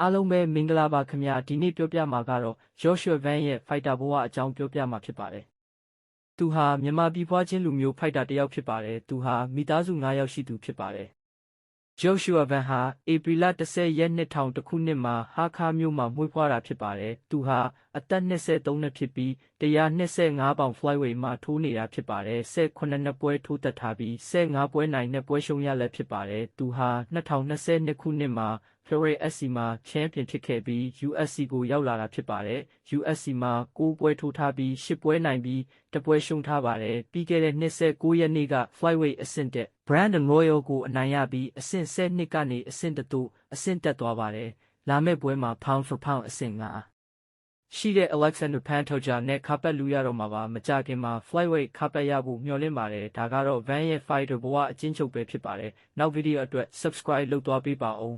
အားလုံးပဲမင်္ဂလာပါခင်ဗျာဒီနေ့ပြောပြမှာကတော့ Joshua Van ရဲ့ Fighter ဘဝအကြောင်းပြောပြမှာဖြစ်ပါတယ်။သူဟာမြန်မာပြည်ဖွားချင်းလူမျိုး Fighter တစ်ယောက်ဖြစ်ပါတယ်။သူဟာမိသားစု9ယောက်ရှိသူဖြစ်ပါတယ်။ Joshua Van ဟာဧပြီလ10ရက်နှစ်ထောင်တစ်ခုနှစ်မှာဟာခါမြို့မှာမွေးဖွားတာဖြစ်ပါတယ်။သူဟာအသက်23နှစ်ဖြစ်ပြီး125ပေါင် flyweight မှာထိုးနေတာဖြစ်ပါတယ်။18နှစ်ပွဲထိုးသက်ထားပြီး15ပွဲနိုင်နဲ့ပွဲရှုံးရလည်းဖြစ်ပါတယ်။သူဟာ2022ခုနှစ်မှာ Flyweight SC မှာချန်ပီယံဖြစ်ခဲ့ပြီး UFC ကိုရောက်လာတာဖြစ်ပါတယ်။ UFC မှာ9ပွဲထိုးထားပြီး10ပွဲနိုင်ပြီးတပွဲရှုံးထားပါတယ်။ပြီးခဲ့တဲ့နှစ်9ရက်နေ့က Flyweight အဆင့်တက် Brandon Royal ကိုအနိုင်ရပြီးအဆင့်10နှစ်ကနေအဆင့်တသို့အဆင့်တက်သွားပါတယ်။လာမယ့်ပွဲမှာ Pound for Pound အဆင့်5ရှိတဲ့ Alexander Pantoja နဲ့ခါပတ်လူရတော့မှာပါမကြခင်မှာ Flyweight ခါပတ်ရဖို့မျှော်လင့်ပါတယ်ဒါကတော့ Van ရဲ့ Fighter ဘဝအချင်းချုပ်ပဲဖြစ်ပါတယ်နောက်ဗီဒီယိုအတွက် Subscribe လုပ်သွားပေးပါဦး